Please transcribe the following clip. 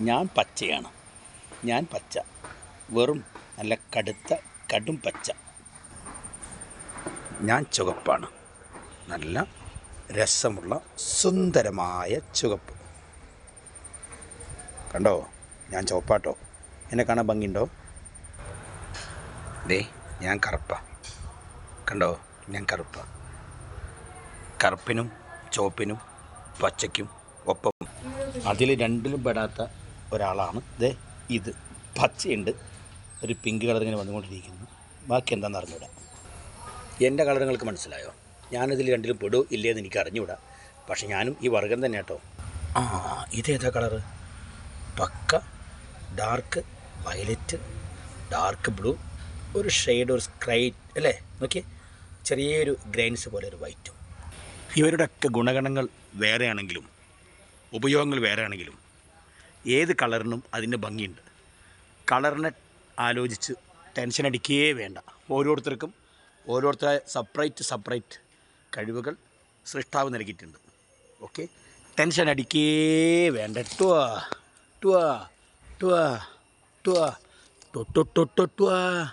ഞാൻ പച്ചയാണ്. ഞാൻ പച്ച. വെറും നല്ല കടുത്ത കടും പച്ച. ഞാൻ ചുവപ്പാണ്. നല്ല രസമുള്ള സുന്ദരമായ ചുവപ്പ്. കണ്ടോ? ഞാൻ ചുവപ്പാട്ടോ. എന്നെ കാണാൻ ഭംഗിയുണ്ടോ? ദേ ഞാൻ കറുപ്പ. കണ്ടോ? ഞാൻ കറുപ്പ. കറുപ്പിനും ചുവപ്പിനും പച്ചയ്ക്കും ഒപ്പം. അതിൽ രണ്ടിലും പെടാത്ത ഒരാളാണ്. ദേ ഇത് പച്ചയുണ്ട്. ഒരു പിങ്ക് കളർ ഇങ്ങനെ വന്നുകൊണ്ടിരിക്കുന്നു. ബാക്കി എന്താണെന്ന് അറിഞ്ഞൂടാ. എന്റെ കളർ നിങ്ങൾക്ക് മനസ്സിലായോ? ഞാനിതിൽ രണ്ടിലും പെടൂ ഇല്ലേന്ന് എനിക്ക് അറിഞ്ഞൂടാ. പക്ഷെ ഞാനും ഈ വർഗം തന്നെ കേട്ടോ. ആ ഇതേതാ കളറ് പക്ക ഡാർക്ക് വയലറ്റ് ഡാർക്ക് ബ്ലൂ ഒരു ഷെയ്ഡ് ഒരു സ്ക്രൈറ്റ് അല്ലേ? നോക്കിയേ ചെറിയൊരു ഗ്രെയിൻസ് പോലെ ഒരു വൈറ്റും. ഇവരുടെയൊക്കെ ഗുണഗണങ്ങൾ വേറെയാണെങ്കിലും ഉപയോഗങ്ങൾ വേറെയാണെങ്കിലും ഏത് കളറിനും അതിന്റെ ഭംഗിയുണ്ട്. കളറിനെ ആലോചിച്ച് ടെൻഷൻ അടിക്കുകയേ വേണ്ട. ഓരോരുത്തർക്കും ഓരോരുത്തരെ സെപ്പറേറ്റ് സെപ്പറേറ്റ് കഴിവുകൾ സൃഷ്ടാവ് നൽകിയിട്ടുണ്ട്. ഓക്കെ ടെൻഷൻ അടിക്കേ വേണ്ട. ടുവാ ടുവാ ടുവാ ടുവാ ടൊട്ടൊട്ടൊട്ടൊട്ടുവാ